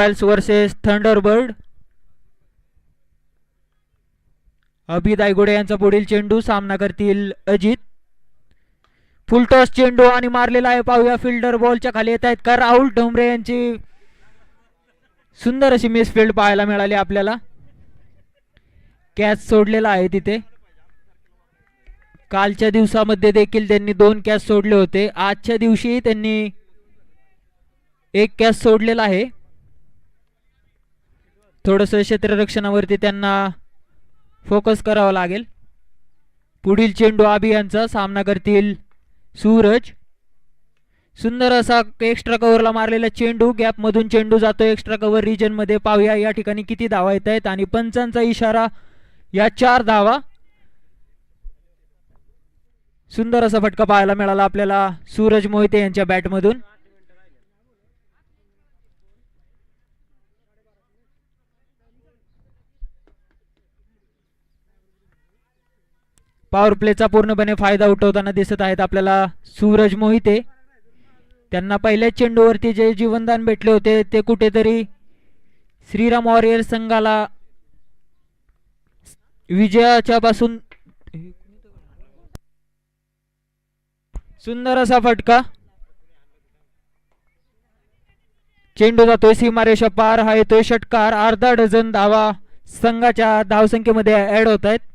Royals versus Thunderbird Abhi Daygude यांचा पुढील चेंडू सामना करतील अजित. फुलटॉस चेंडू आणि मारलेला आहे पाहूया फिल्डर बॉलच्या खाली येत आहेत का? राहुल ठोंबरे यांची सुंदर अशी मिसफिल्ड पाहायला मिळाली आपल्याला. कॅच सोडलेला आहे तिथे. कालच्या दिवसामध्ये देखील त्यांनी दोन कॅच सोडले होते. आजच्या दिवशी त्यांनी एक कॅच सोडलेला आहे. थोडंसं क्षेत्ररक्षणावरती त्यांना फोकस करावा लागेल. पुढील चेंडू अभियानचा सामना करतील सूरज. सुंदर असा एक्स्ट्रा कव्हरला मारलेला चेंडू गॅपमधून चेंडू जातो एक्स्ट्रा कव्हर रिजनमध्ये पाहूया या ठिकाणी किती धावा येत आहेत आणि पंचांचा इशारा या चार धावा. सुंदर असा फटका पाहायला मिळाला आपल्याला सूरज मोहिते यांच्या बॅटमधून पॉवर प्लेचा पूर्णपणे फायदा उठवताना दिसत आहेत आपल्याला सूरज मोहिते. त्यांना पहिल्याच चेंडूवरती जे जीवनदान भेटले होते ते कुठेतरी श्रीराम वॉरियर संघाला विजयाच्या पासून सुंदर असा फटका. चेंडू जातोय सीमारेषा पार हा येतोय षटकार. अर्धा डझन धावा संघाच्या धावसंख्येमध्ये ऍड होत आहेत.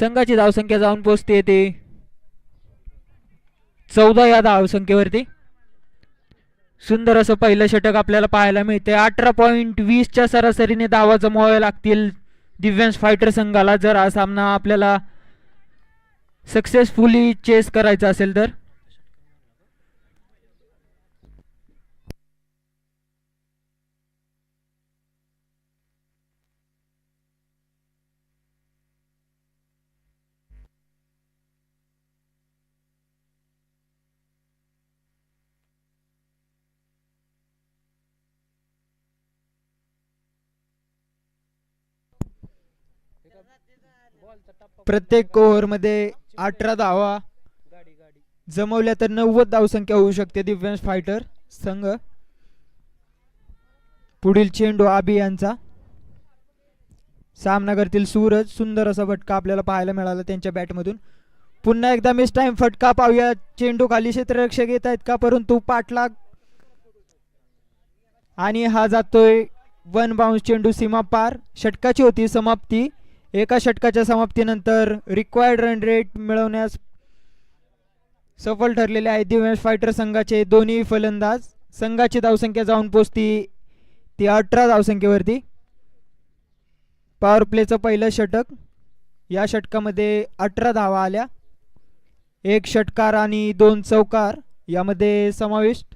संघाची धावसंख्या जाऊन पोचते ते. चौदा या धावसंख्येवरती. सुंदर असं पहिलं षटक आपल्याला पाहायला मिळते अठरा पॉईंट वीसच्या सरासरीने धावा जमवाव्या लागतील दिव्यांश फायटर संघाला. जर हा सामना आपल्याला सक्सेसफुली चेस करायचा असेल तर. प्रत्येक ओव्हरमध्ये अठरा धावा. जमवल्या तर नव्वद धावसंख्या होऊ शकते दिव्यांश फायटर संघ. पुढील चेंडू आबी यांचा. सामनागरतील सूरज सुंदर असा फटका आपल्याला पाहायला मिळाला त्यांच्या बॅटमधून पुन्हा एकदा मिस टाइम फटका पाहूया. चेंडू खाली क्षेत्ररक्षक येत आहेत का? परंतु पाठलाग. आणि हा जातोय वन बाउन्स चेंडू सीमा पार. षटकाची होती समाप्ती. एका षटकाच्या समाप्तीनंतर रिक्वायर्ड रन रेट मिळवण्यास सफल ठरलेले आहेत दिव्यांश फायटर संघाचे दोन्ही फलंदाज. संघाची धावसंख्या जाऊन पोचती ती अठरा धावसंख्येवरती. पॉवर प्लेचं पहिलं षटक. या षटकामध्ये अठरा धावा आल्या. एक षटकार आणि दोन चौकार यामध्ये समाविष्ट.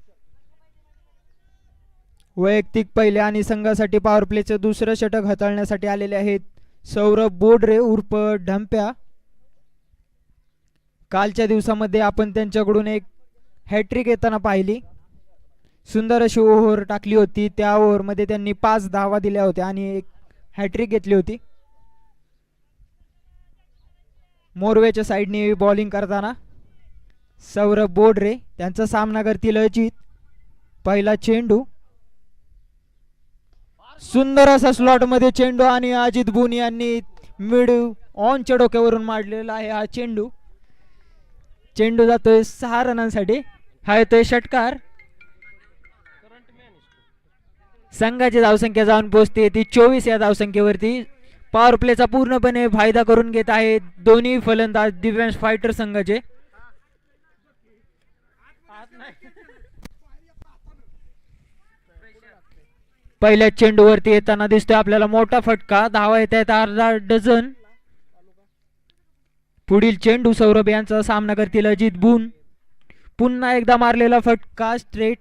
वैयक्तिक पहिले आणि संघासाठी पॉवर प्लेचं दुसरं षटक हाताळण्यासाठी आलेले आहेत सौरभ बोडरे उर्फ ढंप्या. कालच्या दिवसामध्ये आपण त्यांच्याकडून एक हॅट्रिक येताना पाहिली. सुंदर अशी ओव्हर टाकली होती. त्या ओव्हरमध्ये त्यांनी पाच धावा दिल्या होत्या आणि एक हॅट्रिक घेतली होती. मोरवेच्या साईडने बॉलिंग करताना सौरभ बोडरे त्यांचा सामना करतील अजित पहिला चेंडू सुंदर असा स्लॉटमध्ये चेंडू आणि अजित बुन यांनी मिड ऑनच्या डोक्यावरून मारलेला आहे हा चेंडू. चेंडू जातोय सहा रनांसाठी. हा येतोय षटकार. संघाची धावसंख्या जाऊन पोहोचते ती चोवीस या धावसंख्येवरती. पॉवर प्लेचा पूर्णपणे फायदा करून घेत आहे दोन्ही फलंदाज दिव्यांश फायटर संघाचे. पहिल्या चेंडूवरती येताना दिसतोय आपल्याला मोठा फटका. धावा येत आहेत अर्धा डझन. पुढील चेंडू सौरभ यांचा सामना करतील अजित बुन. पुन्हा एकदा मारलेला फटका स्ट्रेट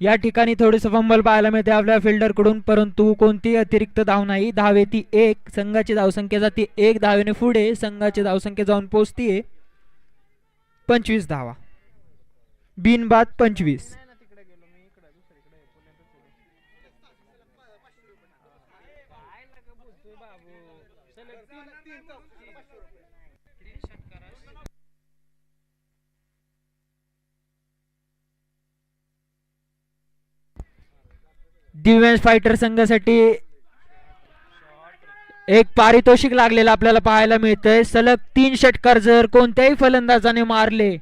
या ठिकाणी थोडेस फंबल पाहायला मिळते आपल्या फिल्डरकडून परंतु कोणतीही अतिरिक्त धाव नाही. धावे ती एक संघाची धावसंख्या जाते एक धावेने पुढे संघाची धावसंख्या जाऊन पोचतीये. पंचवीस धावा. बिनबाद पंचवीस. दिव्यांश फायटर संघासाठी एक पारितोषिक लागलेला आपल्याला पाहायला मिळतंय. सलग तीन षटकार जर कोणत्याही फलंदाजाने मारले.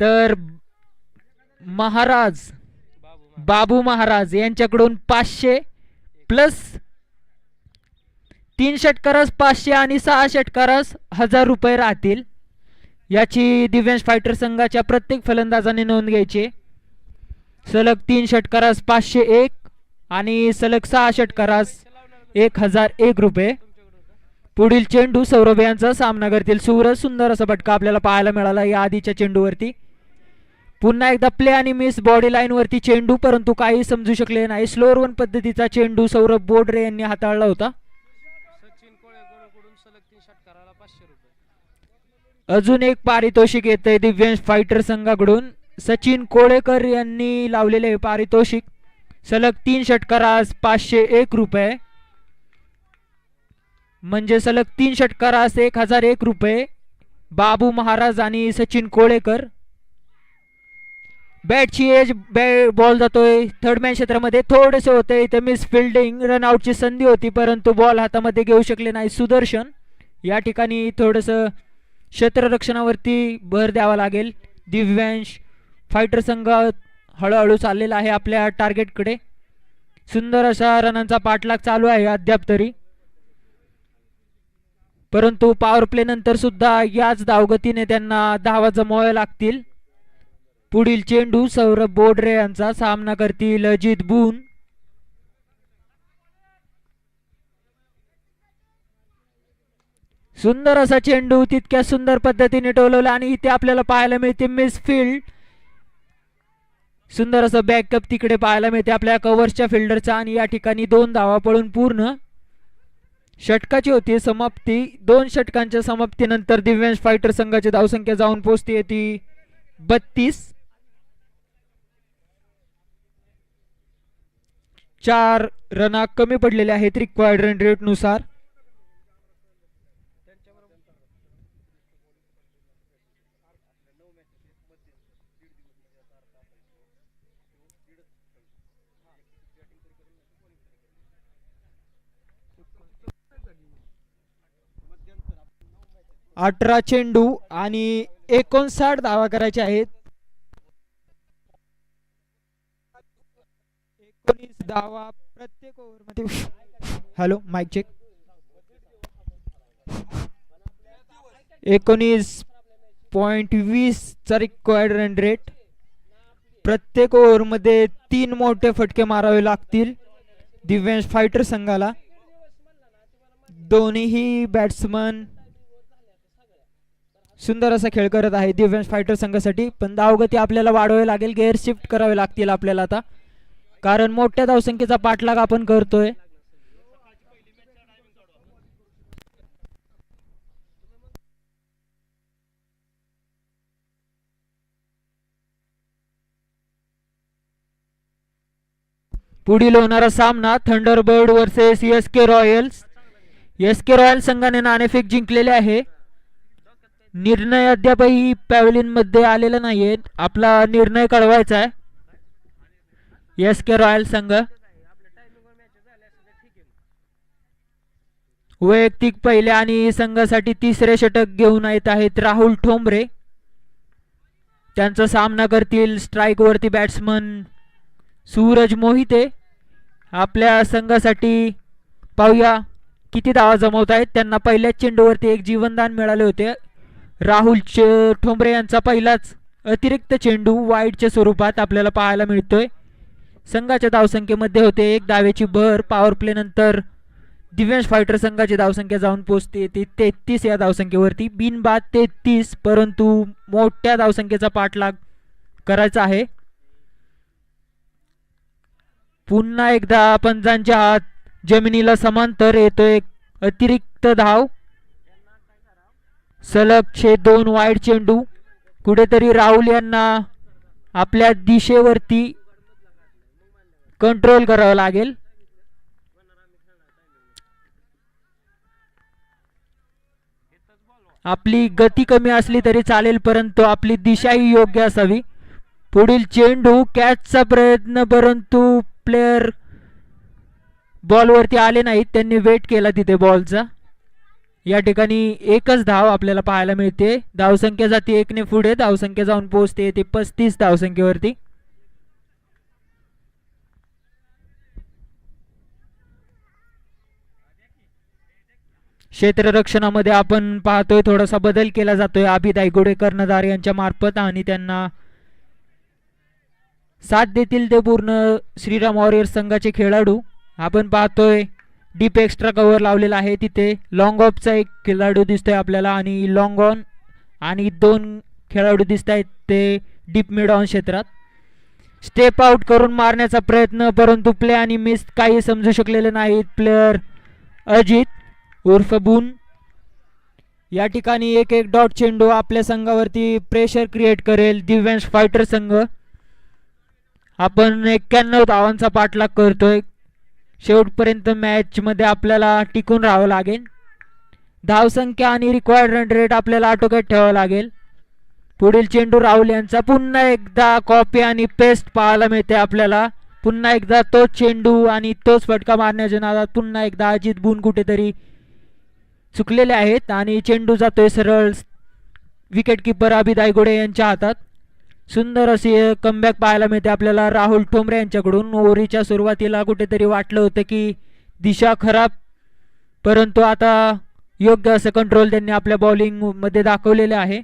तर महाराज बाबू महाराज यांच्याकडून पाचशे प्लस तीन षटकारस पाचशे आणि सहा षटकारस हजार रुपये राहतील. याची दिव्यांश फायटर संघाच्या प्रत्येक फलंदाजाने नोंद घ्यायची आहे. सलग तीन षटकारास पाचशे एक आणि सलग सहा षटकारास एक हजार एक रुपये. पुढील चेंडू सौरभ यांचा सामना करतील. सूरज सुंदर असा फटका आपल्याला पाहायला मिळाला या आधीच्या चेंडूवरती. पुन्हा एकदा प्ले आणि मिस बॉडी लाईनवरती चेंडू परंतु काही समजू शकले नाही. स्लोअर वन पद्धतीचा चेंडू सौरभ बोडरे यांनी हाताळला होता. सलग अजून एक पारितोषिक येतंय दिव्यांश फायटर संघाकडून. सचिन कोळेकर यांनी लावलेले पारितोषिक सलग तीन षटकारास पाचशे एक रुपये. म्हणजे सलग तीन षटकारास एक हजार एक रुपये. बाबू महाराज आणि सचिन कोळेकर. बॅटची एज बॅ बॉल जातोय. थर्ड मॅन क्षेत्रामध्ये थोडेसे होते. इथे मिस फिल्डिंग रनआउटची संधी होती परंतु बॉल हातामध्ये घेऊ शकले नाही सुदर्शन. या ठिकाणी थोडंसं क्षेत्ररक्षणावरती भर द्यावा लागेल. दिव्यांश फायटर संघ हळूहळू चाललेला आहे आपल्या टार्गेटकडे सुंदर अशा रनांचा पाठलाग चालू आहे अद्याप तरी. परंतु पॉवर प्ले नंतर सुद्धा याच धावगतीने त्यांना धावा जमवाव्या लागतील. पुढील चेंडू सौरभ बोडरे यांचा सामना करतील अजित बून. सुंदर असा चेंडू तितक्या सुंदर पद्धतीने टोलवला आणि इथे आपल्याला पाहायला मिळते मिस फील्ड. सुंदर असं बॅकअप तिकडे पाहायला मिळते आपल्या कव्हर्सच्या फिल्डरचा आणि या ठिकाणी दोन धावा पळून पूर्ण षटकाची होती समाप्ती दोन षटकांच्या समाप्तीनंतर दिव्यांश फायटर संघाची धावसंख्या जाऊन पोहोचते ती बत्तीस. चार रना कमी पडलेले आहेत रिक्वायर्ड रन रेट अठरा चेंडू आणि एकोणसाठ धावा करायच्या आहेत. एकोणीस धावा प्रत्येक ओव्हरमध्ये. हॅलो माईक चेक एकोणीस पॉईंट वीसचा रिक्वायर्ड रन रेट प्रत्येक ओव्हरमध्ये तीन मोठे फटके मारावे लागतील दिव्यांश फायटर संघाला. दोन्हीही बॅट्समन सुंदर असा खेळ करत आहे दिव्यांश फायटर संघासाठी. पण धावगती आपल्याला वाढवावी लागेल गेअर शिफ्ट करावे लागतील आपल्याला आता. कारण मोठ्या धावसंख्येचा पाठलाग आपण करतोय. पुढील होणारा सामना Thunderbird versus S K Royals S K Royal संघाने नाणेफेक जिंकलेले आहे. निर्णय अद्यापही पॅव्हलिनमध्ये आलेला आहे आपला निर्णय कळवायचा आहे. एस के रॉयल संघ. वैयक्तिक पहिले आणि संघासाठी तिसरे षटक घेऊन येत आहेत राहुल ठोंबरे. त्यांचा सामना करतील स्ट्राईकवरती बॅट्समन सूरज मोहिते. आपल्या संघासाठी पाहूया किती धावा जमवत आहेत त्यांना पहिल्याच चेंडूवरती एक जीवनदान मिळाले होते. राहुल ठोंबरे यांचा पहिलाच अतिरिक्त चेंडू वाईडच्या स्वरूपात आपल्याला पाहायला मिळतोय. संघाच्या धावसंख्येमध्ये होते एक धावेची भर पॉवर प्ले नंतर दिव्यांश फायटर संघाची धावसंख्या जाऊन पोहोचते. ती तेहतीस या धावसंख्येवरती बिनबाद तेहतीस परंतु मोठ्या धावसंख्येचा पाठलाग करायचा आहे. पुन्हा एकदा पंजांच्या हात जमिनीला समांतर येतो एक अतिरिक्त धाव. सलग छे दोन वाईड चेंडू. कुठेतरी राहुल यांना आपल्या दिशेवरती कंट्रोल करावं लागेल. आपली गती कमी असली तरी चालेल परंतु आपली दिशाही योग्य असावी. पुढील चेंडू कॅचचा प्रयत्न परंतु प्लेयर बॉलवरती आले नाहीत. त्यांनी वेट केला तिथे बॉलचा या ठिकाणी एकच धाव आपल्याला पाहायला मिळते. धावसंख्या जाते एकने पुढे धावसंख्या जाऊन पोहोचते. ते पस्तीस धावसंख्येवरती. क्षेत्ररक्षणामध्ये आपण पाहतोय थोडासा बदल केला जातोय. आबी दायगोडे कर्णधार यांच्या मार्फत आणि त्यांना साथ देतील ते पूर्ण श्रीराम वॉरियर्स संघाचे खेळाडू. आपण पाहतोय डीप एक्स्ट्रा कव्हर लावलेला आहे तिथे. लॉंग ऑफचा एक खेळाडू दिसतोय आपल्याला आणि लॉंग ऑन आणि दोन खेळाडू दिसत आहेत ते डीप मिड ऑन क्षेत्रात. स्टेप आउट करून मारण्याचा प्रयत्न परंतु प्ले आणि मिस काही समजू शकलेले नाहीत. प्लेयर अजित उर्फ बुन. या ठिकाणी एक एक डॉट चेंडू आपल्या संघावरती प्रेशर क्रिएट करेल दिव्यांश फायटर संघ. आपण एक्क्याण्णव धावांचा पाठलाग करतोय. शेवटपर्यंत मॅचमध्ये आपल्याला टिकून राहावं लागेल. धावसंख्या आणि रिक्वायर्ड रन रेट आपल्याला आटोक्यात ठेवावं लागेल. पुढील चेंडू राहुल यांचा पुन्हा एकदा कॉपी आणि पेस्ट पाहायला मिळते आपल्याला. पुन्हा एकदा तोच चेंडू आणि तोच फटका मारण्याच्या नादात पुन्हा एकदा अजित बुन कुठेतरी चुकलेले आहेत आणि चेंडू जातोय सरळ. विकेट अभिदाय गोडे यांच्या हातात. सुंदर अशी कमबॅक पाहायला मिळते आपल्याला. राहुल ठोंबरे यांच्याकडून. ओव्हरीच्या सुरुवातीला कुठेतरी वाटलं होतं की दिशा खराब परंतु आता योग्य असं कंट्रोल त्यांनी आपल्या बॉलिंगमध्ये दाखवलेले आहे.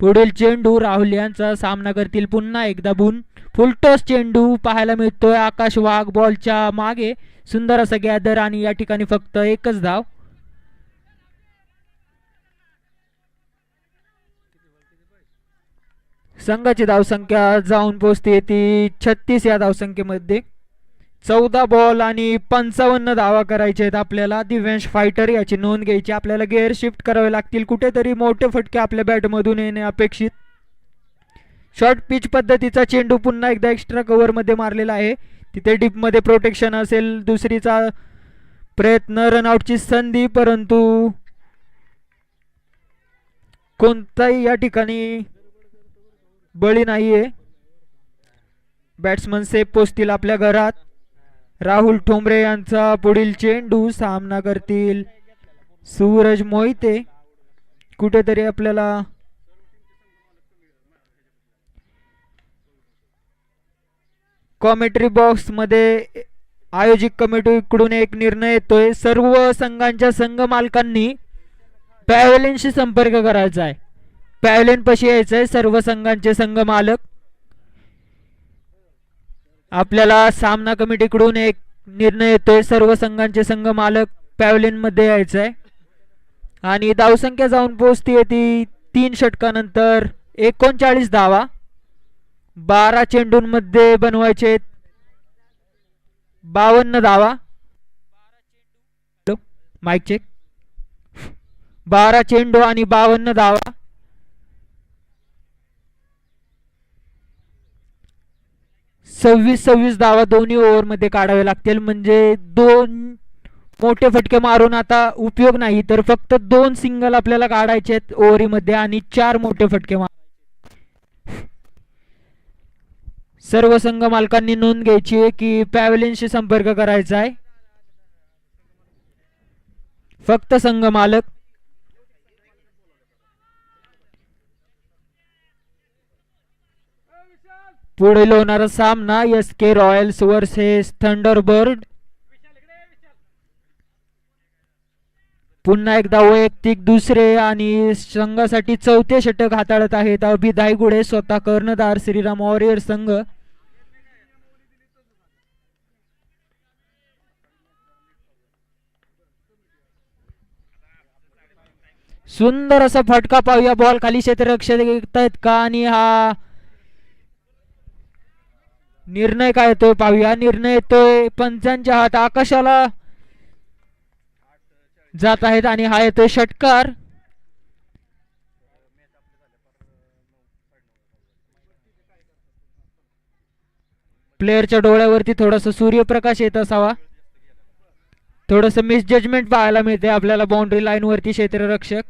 पुढील चेंडू राहुल यांचा सामना करतील पुन्हा एकदा बुन. फुलटॉस चेंडू पाहायला मिळतोय. आकाश वाघ बॉलच्या मागे. सुंदर असा गॅदर आणि या ठिकाणी फक्त एकच धाव. संघाची धावसंख्या जाऊन पोहोचते ती छत्तीस या धावसंख्येमध्ये. चौदा बॉल आणि पंचावन्न धावा करायचे आहेत आपल्याला. दिव्यांश फायटर याची नोंद घ्यायची. आपल्याला गेअर शिफ्ट करावे लागतील. कुठेतरी मोठे फटके आपल्या बॅटमधून येणे अपेक्षित. शॉर्ट पिच पद्धतीचा चेंडू पुन्हा एकदा एक्स्ट्रा कव्हरमध्ये मारलेला आहे. तिथे डीपमध्ये प्रोटेक्शन असेल. दुसरीचा प्रयत्न रनआउटची संधी परंतु कोणताही या ठिकाणी बळी नाहीये. बॅट्समन सेफ पोचतील आपल्या घरात. राहुल ठोंबरे यांचा पुढील चेंडू सामना करतील सूरज मोहिते. कुठेतरी आपल्याला कॉमेंट्री बॉक्समध्ये आयोजित कमिटीकडून एक निर्णय येतोय. सर्व संघांच्या संघ मालकांनी पॅव्हलियनशी संपर्क करायचा आहे. पॅव्हलियन यायचं आहे सर्व संघांचे संघ मालक. आपल्याला सामना कमिटीकडून एक निर्णय येतोय. सर्व संघांचे संघ मालक पॅव्हलियन यायचं आहे आणि धावसंख्या जाऊन पोहोचते ती तीन षटकानंतर एकोणचाळीस धावा. बारा चेंडूंमध्ये बनवायचे बावन्न धावा. माईक चेक बारा चेंडू आणि बावन्न धावा. सव्वीस सव्वीस धावा दोन्ही ओव्हरमध्ये काढावे लागतील. म्हणजे दोन मोठे फटके मारून आता उपयोग नाही तर फक्त दोन सिंगल आपल्याला काढायचे आहेत ओव्हरीमध्ये आणि चार मोठे फटके मार सर्व संघ मालकांनी नोंद घ्यायची आहे की पॅवलिनशी संपर्क करायचा आहे. फक्त संघ मालक पुढील होणारा सामना S K Royals versus Thunderbird पुन्हा एकदा वैयक्तिक दुसरे आणि संघासाठी चौथे षटक हाताळत आहेत अभि दायगुडे स्वतः कर्णधार श्रीराम वॉरियर संघ. सुंदर असा फटका पाहूया. बॉल खाली क्षेत्ररक्षक आहेत का? आणि हा निर्णय काय येतोय पाहूया. निर्णय येतोय. पंचांच्या हात आकाशाला जात आहेत आणि हा येतोय षटकार. प्लेअरच्या डोळ्यावरती थोडासा सूर्यप्रकाश येत असावा. थोडस मिसजजमेंट पाहायला मिळते आपल्याला बाउंड्री लाईन वरती क्षेत्ररक्षक.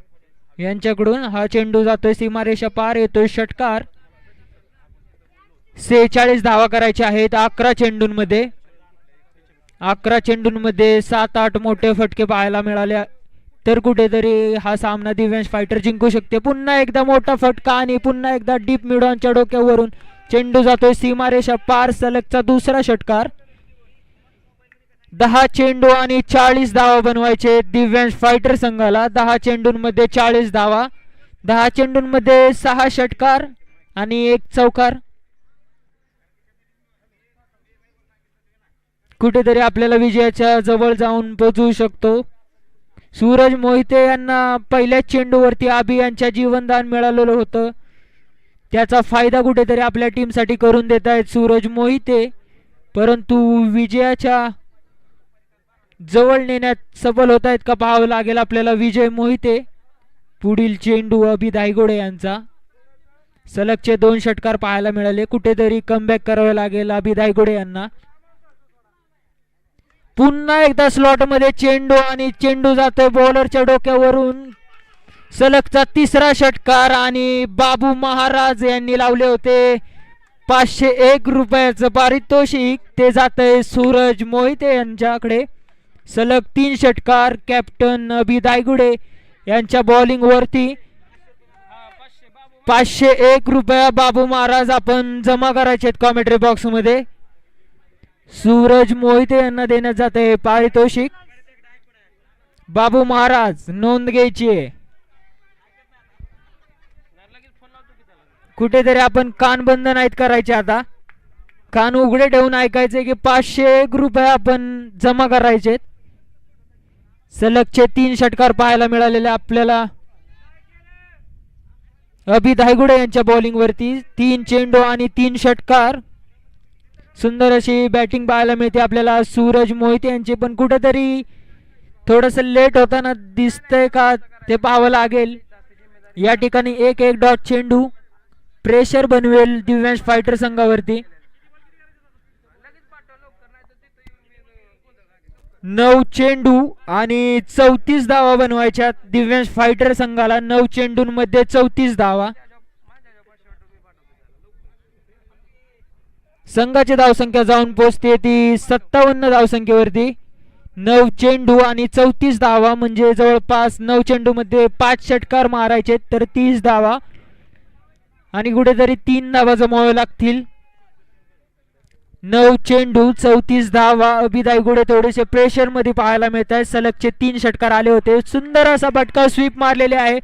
यांच्याकडून हा चेंडू जातोय. सीमारेषा पार येतोय. षटकार. सेहेचाळीस धावा करायच्या आहेत अकरा चेंडूंमध्ये. अकरा चेंडूंमध्ये सात आठ मोठे फटके पाहायला मिळाले. तर कुठेतरी हा सामना दिव्यांश फायटर जिंकू शकते. पुन्हा एकदा मोठा फटका आणि पुन्हा एकदा डीप मिडॉनच्या डोक्यावरून चेंडू जातोय सीमारेषा पार सलगचा दुसरा षटकार. दहा चेंडू आणि चाळीस धावा बनवायचे दिव्यांश फायटर संघाला. दहा चेंडूंमध्ये चाळीस धावा दहा चेंडूंमध्ये सहा षटकार आणि एक चौकार. कुठेतरी आपल्याला विजयाच्या जवळ जाऊन पोचवू शकतो. सूरज मोहिते यांना पहिल्याच चेंडूवरती आबी यांच्या जीवनदान मिळालेलं होतं. त्याचा फायदा कुठेतरी आपल्या टीमसाठी करून देत आहेत सूरज मोहिते. परंतु विजयाच्या जवळ नेण्यात सफल होत आहेत का पाहावं लागेल आपल्याला विजय मोहिते. पुढील चेंडू अभि दायगोडे यांचा. सलगचे दोन षटकार पाहायला मिळाले. कुठेतरी कमबॅक करावे लागेल अभि दायगोडे यांना. पुन्हा एकदा स्लॉटमध्ये चेंडू आणि चेंडू जातोय बॉलरच्या डोक्यावरून. सलगचा तिसरा षटकार आणि बाबू महाराज यांनी लावले होते. पाचशे एक रुपयाचं पारितोषिक. ते जातंय सूरज मोहिते यांच्याकडे. सलग तीन षटकार कॅप्टन अभि दायगुडे यांच्या बॉलिंगवरती पाचशे एक रुपया बाबू महाराज आपण जमा करायचे आहेत कॉमेंट्री बॉक्समध्ये सूरज मोहिते यांना देण्यात जात. आहे पारितोषिक? बाबू महाराज नोंद घ्यायची आहे. कुठेतरी आपण कान बंद नाहीत करायचे आता. कान उघडे ठेवून ऐकायचे की पाचशे एक रुपये आपण जमा करायचे सलगचे तीन षटकार पाहायला मिळालेले आपल्याला. अभि धायगुडे यांच्या बॉलिंग वरती तीन चेंडू आणि तीन षटकार. सुंदर अशी बॅटिंग पाहायला मिळते आपल्याला. सूरज मोहिते यांची पण कुठेतरी थोडस लेट होताना दिसतंय का ते पाहावं लागेल. या ठिकाणी एक एक डॉट चेंडू प्रेशर बनवेल दिव्यांश फायटर संघावरती. नऊ चेंडू आणि चौतीस धावा बनवायच्या दिव्यांश फायटर संघाला नऊ चेंडूंमध्ये चौतीस धावा. संघाची धावसंख्या जाऊन पोहोचते ती सत्तावन्न धावसंख्येवरती. नऊ चेंडू आणि चौतीस धावा म्हणजे जवळपास नऊ चेंडूमध्ये पाच षटकार मारायचे तर तीस धावा. आणि कुठेतरी तीन धावा जमावे लागतील. नऊ चेंडू चौतीस धावा. अभिदाय गुडे थोडेसे प्रेशरमध्ये पाहायला मिळत आहे सलगचे तीन षटकार आले होते. सुंदर असा भटका स्वीप मारलेले आहे.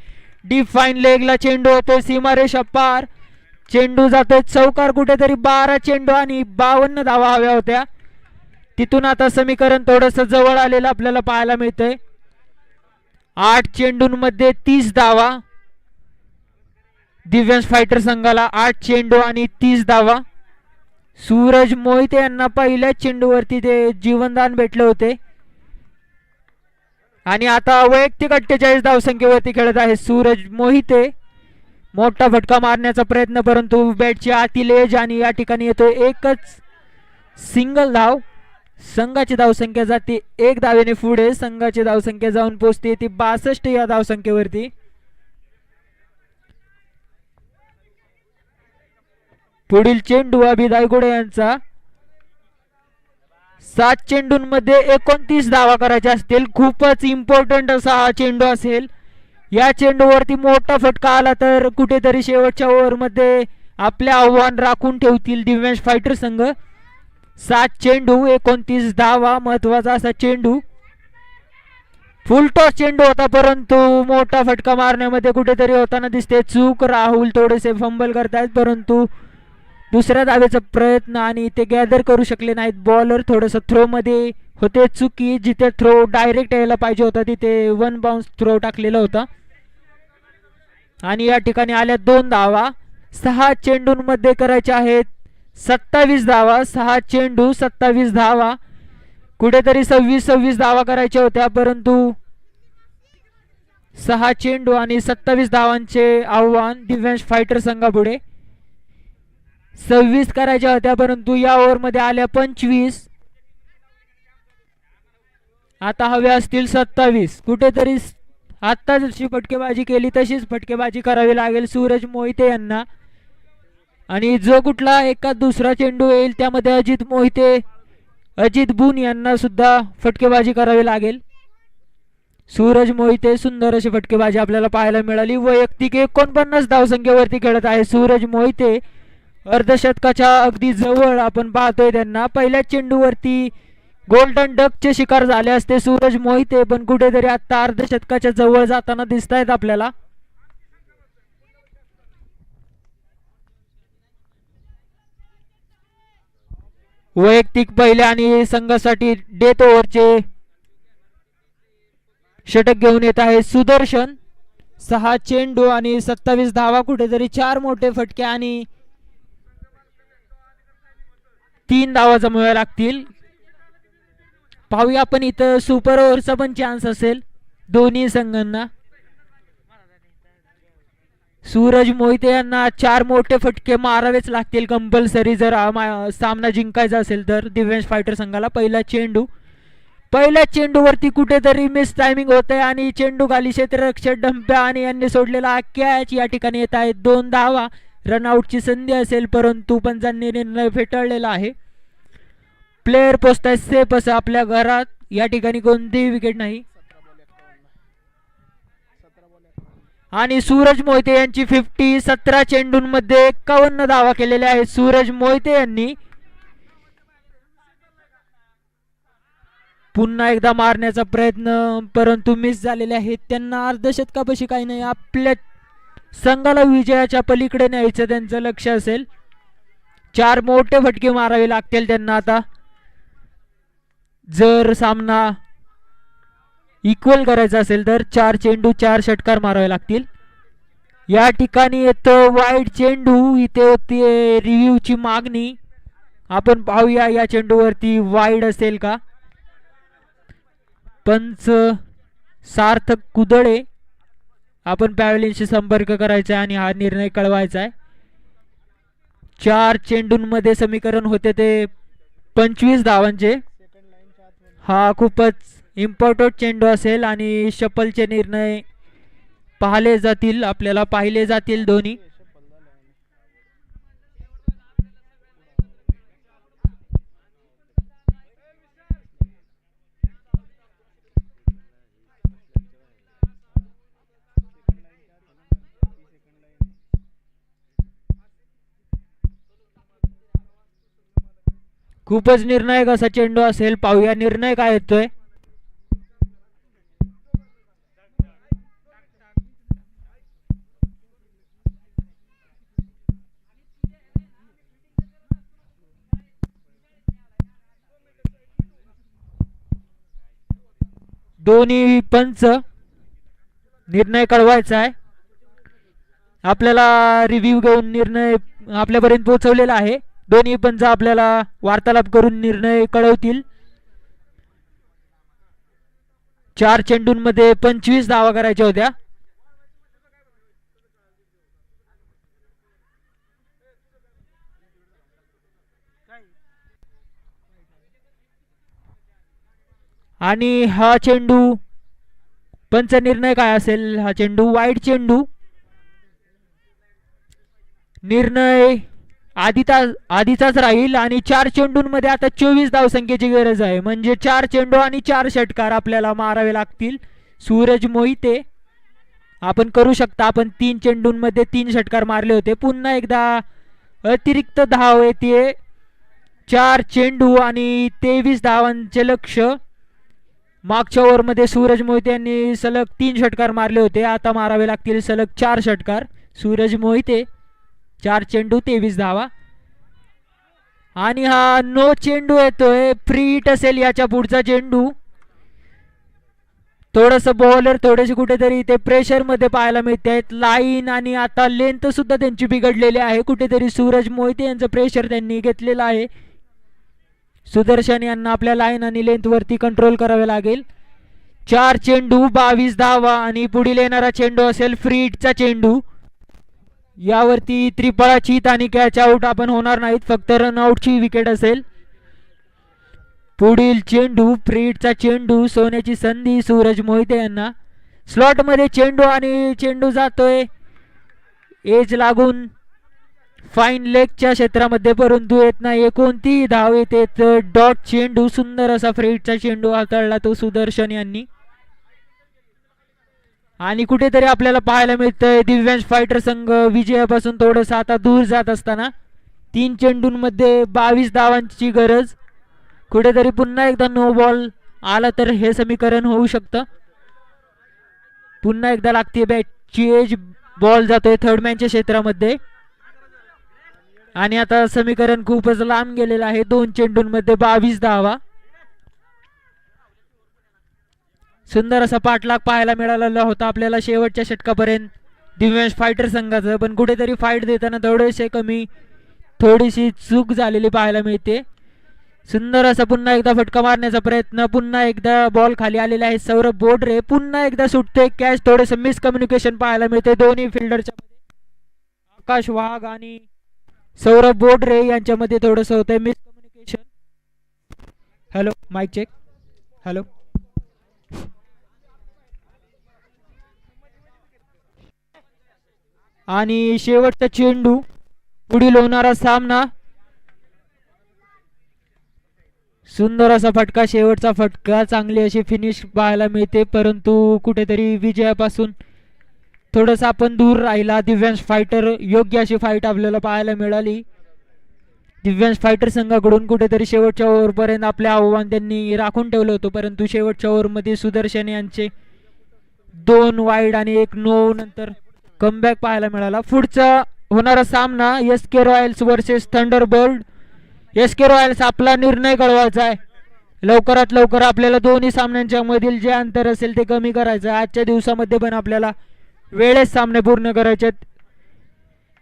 डीप फाईन लेगला चेंडू होतो सीमारेषा पार. चेंडू जातोय. चौकार कुठेतरी बारा चेंडू आणि बावन्न धावा हव्या होत्या. तिथून आता समीकरण थोडस जवळ आलेलं आपल्याला पाहायला मिळतंय. आठ चेंडूंमध्ये तीस धावा. दिव्यांश फायटर संघाला आठ चेंडू आणि तीस धावा. सूरज मोहिते यांना पहिल्याच चेंडूवरती ते जीवनदान भेटले होते. आणि आता वैयक्तिक अठ्ठेचाळीस धावसंख्येवरती खेळत आहे सूरज मोहिते. मोठा फटका मारण्याचा प्रयत्न परंतु बॅटची आतील एज आणि या ठिकाणी येतो एकच सिंगल धाव. संघाची धावसंख्या जाते एक धावेने पुढे. संघाची धावसंख्या जाऊन पोहोचते ती बासष्ट या धावसंख्येवरती. पुढील चेंडू अभि दायगुडे यांचा. सात चेंडूंमध्ये एकोणतीस धावा करायच्या असतील. खूपच इम्पॉर्टंट असा हा चेंडू असेल. या चेंडूवरती मोठा फटका आला तर कुठेतरी शेवटच्या ओव्हरमध्ये आपले आव्हान राखून ठेवतील दिव्यांश फायटर संघ. सात चेंडू एकोणतीस धावा महत्त्वाचा असा चेंडू. फुल टॉस चेंडू होता परंतु मोठा फटका मारण्यामध्ये कुठेतरी होताना दिसते. चूक राहुल थोडेसे फंबल करतायत परंतु दुसऱ्या धावेचा प्रयत्न आणि ते गॅदर करू शकले नाहीत. बॉलर थोडंसं थ्रोमध्ये होते चुकी जिथे थ्रो डायरेक्ट यायला पाहिजे होता तिथे वन बाउन्स थ्रो टाकलेला होता. आणि या ठिकाणी आल्या दोन धावा. सहा चेंडूंमध्ये करायच्या आहेत. सत्तावीस धावा. सहा चेंडू सत्तावीस धावा. कुठेतरी सव्वीस सव्वीस धावा करायच्या होत्या परंतु सहा चेंडू आणि सत्तावीस धावांचे आव्हान दिव्यांश फायटर संघापुढे सव्वीस करायच्या होत्या परंतु या ओव्हरमध्ये आल्या पंचवीस. आता हव्या असतील सत्तावीस. कुठेतरी आत्ता जशी फटकेबाजी केली तशीच फटकेबाजी करावी लागेल सूरज मोहिते यांना. आणि जो कुठला एका दुसरा चेंडू येईल त्यामध्ये अजित मोहिते अजित बुन यांना सुद्धा फटकेबाजी करावी लागेल. सूरज मोहिते सुंदर अशी फटकेबाजी आपल्याला पाहायला मिळाली. वैयक्तिक एकोणपन्नास धावसंख्येवरती खेळत आहे सूरज मोहिते. अर्धशतकाच्या अगदी जवळ आपण पाहतोय त्यांना. पहिल्या चेंडूवरती गोल्डन डकचे शिकार झाले असते. सूरज मोहिते पण कुठेतरी आता अर्धशतकाच्या जवळ जाताना दिसत आहेत आपल्याला. वैयक्तिक पहिल्या आणि संघासाठी डेथ ओव्हरचे षटक घेऊन येत आहे सुदर्शन. सहा चेंडू आणि सत्तावीस धावा कुठेतरी चार मोठे फटके आणि तीन धावा जमवाव्या लागतील. पाहूया आपण इथं सुपर ओव्हरचा पण चान्स असेल. दोन्ही संघांना. सूरज मोहिते यांना चार मोठे फटके मारावेच लागतील कंपल्सरी जर मा- सामना जिंकायचा असेल तर दिव्यांश फायटर संघाला पहिला चेंडू. पहिल्या चेंडूवरती कुठेतरी मिस टायमिंग होत आहे आणि चेंडू खाली क्षेत्ररक्षक डंप्या आणि यांनी सोडलेला कॅच या ठिकाणी येत आहेत दोन धावा. रनआउटची संधी असेल परंतु पंचांनी निर्णय फेटाळलेला आहे. प्लेअर पोचताय सेफ असं आपल्या घरात. या ठिकाणी कोणतीही विकेट नाही. आणि सूरज मोहिते यांची फिफ्टी सतरा चेंडूंमध्ये एकावन्न धावा केलेल्या आहेत. सूरज मोहिते यांनी. पुन्हा एकदा मारण्याचा प्रयत्न परंतु मिस झालेले आहेत. त्यांना अर्धशतकापाशी काही नाही. आपल्या संघाला विजयाच्या पलीकडे न्यायचं त्यांचं लक्ष असेल. चार मोठे फटके मारावे लागतील त्यांना आता. जर सामना इक्वल करायचा असेल तर चार चेंडू चार षटकार मारावे लागतील. या ठिकाणी येतं वाईट चेंडू. इथे होती रिव्ह्यूची मागणी. आपण पाहूया या चेंडूवरती वाईड असेल का? पंच सार्थक कुदळे. आपण पॅव्हलिनशी संपर्क करायचा आहे आणि हा निर्णय कळवायचा आहे. चार चेंडूंमध्ये समीकरण होते ते पंचवीस धावांचे. हा खूपच इम्पॉर्टंट चेंडू असेल आणि शपलचे निर्णय पाहिले जातील आपल्याला पाहिले जातील दोन्ही खूपच निर्णायक असा चेंडू असेल. पाहूया निर्णय काय येतोय दोन्ही पंच निर्णय कळवायचा आहे. आपल्याला रिव्ह्यू घेऊन निर्णय आपल्यापर्यंत पोहोचवलेला आहे. दोन्ही पंच आपल्याला वार्तालाप करून निर्णय कळवतील. चार चेंडूंमध्ये पंचवीस धावा करायच्या होत्या. आणि हा चेंडू पंच निर्णय काय असेल? हा चेंडू वाईट चेंडू. निर्णय आधीचा आधीचाच राहील आणि चार चेंडूंमध्ये आता चोवीस धावसंख्येची गरज आहे. म्हणजे चार चेंडू आणि चार षटकार आपल्याला मारावे लागतील. सूरज मोहिते. आपण करू शकता आपण तीन चेंडूंमध्ये तीन षटकार मारले होते. पुन्हा एकदा अतिरिक्त धाव येते. चार चेंडू आणि तेवीस धावांचे लक्ष. मागच्या ओव्हरमध्ये सूरज मोहिते यांनी सलग तीन षटकार मारले होते. आता मारावे लागतील सलग चार षटकार. सूरज मोहिते. चार चेंडू तेवीस धावा. आणि हा नो चेंडू येतोय. फ्री हिट असेल याच्या पुढचा चेंडू. थोडस बॉलर थोडेसे कुठेतरी ते प्रेशरमध्ये पाहायला मिळते आहेत. लाईन आणि आता लेंथ सुद्धा त्यांची बिघडलेली आहे. कुठेतरी सूरज मोहिते यांचं प्रेशर त्यांनी घेतलेलं आहे. सुदर्शन यांना आपल्या लाईन आणि लेंथ वरती कंट्रोल करावे लागेल. चार चेंडू बावीस धावा आणि पुढील येणारा चेंडू असेल फ्रीटचा चेंडू. यावरती त्रिपळाची चित आणि कॅच आउट आपण होणार नाहीत फक्त रनआउटची विकेट असेल. पुढील चेंडू फ्रीडचा चेंडू सोन्याची संधी सूरज मोहिते यांना. स्लॉटमध्ये चेंडू आणि चेंडू जातोय. एज लागून फाईन लेगच्या क्षेत्रामध्ये परंतु येत नाही. कोणतीही धाव येते डॉट चेंडू सुंदर असा फ्रीडचा चेंडू हाताळला तो सुदर्शन यांनी. आणि कुठेतरी आपल्याला पाहायला मिळतंय दिव्यांश फायटर संघ विजयापासून थोडंसं आता दूर जात असताना तीन चेंडूंमध्ये बावीस धावांची गरज. कुठेतरी पुन्हा एकदा नो बॉल आला तर हे समीकरण होऊ शकतं. पुन्हा एकदा लागते बॅटची एज बॉल जातोय थर्ड मॅनच्या क्षेत्रामध्ये. आणि आता समीकरण खूपच लांब गेलेलं आहे. दोन चेंडूंमध्ये बावीस धावा. सुंदर असा पाठलाग पाहायला मिळालेला होता आपल्याला शेवटच्या षटकापर्यंत. दिव्यांश फायटर संघाचं पण कुठेतरी फाईट देताना थोडेसे कमी थोडीशी चूक झालेली पाहायला मिळते. सुंदर असा पुन्हा एकदा फटका मारण्याचा प्रयत्न पुन्हा एकदा बॉल खाली आलेला आहे सौरभ बोडरे पुन्हा एकदा सुटते कॅच थोडंसं मिसकम्युनिकेशन पाहायला मिळते दोन्ही फिल्डरच्या आकाश वाघ आणि सौरभ बोडरे यांच्यामध्ये थोडंसं होतंय miscommunication hello mike check hello आणि शेवटचा चेंडू पुढील होणारा सामना. सुंदर असा फटका शेवटचा फटका चांगली अशी फिनिश पाहायला मिळते. परंतु कुठेतरी विजयापासून थोडंसं आपण दूर राहिला. दिव्यांश फायटर योग्य अशी फाईट आपल्याला पाहायला मिळाली. दिव्यांश फायटर संघाकडून कुठेतरी शेवटच्या ओव्हरपर्यंत आपले आव्हान त्यांनी राखून ठेवलं होतं. परंतु शेवटच्या ओव्हरमध्ये सुदर्शन यांचे दोन वाईड आणि एक नऊ नंतर कमबॅक पाहायला मिळाला. पुढचा होणारा सामना S K Royals versus Thunderbird S K Royals आपला निर्णय कळवायचा आहे. लवकरात लवकर आपल्याला दोन्ही सामन्यांच्या मधील जे अंतर असेल ते कमी करायचं आहे. आजच्या दिवसामध्ये पण आपल्याला वेळेस सामने पूर्ण करायचे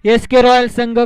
एस के रॉयल्स संघ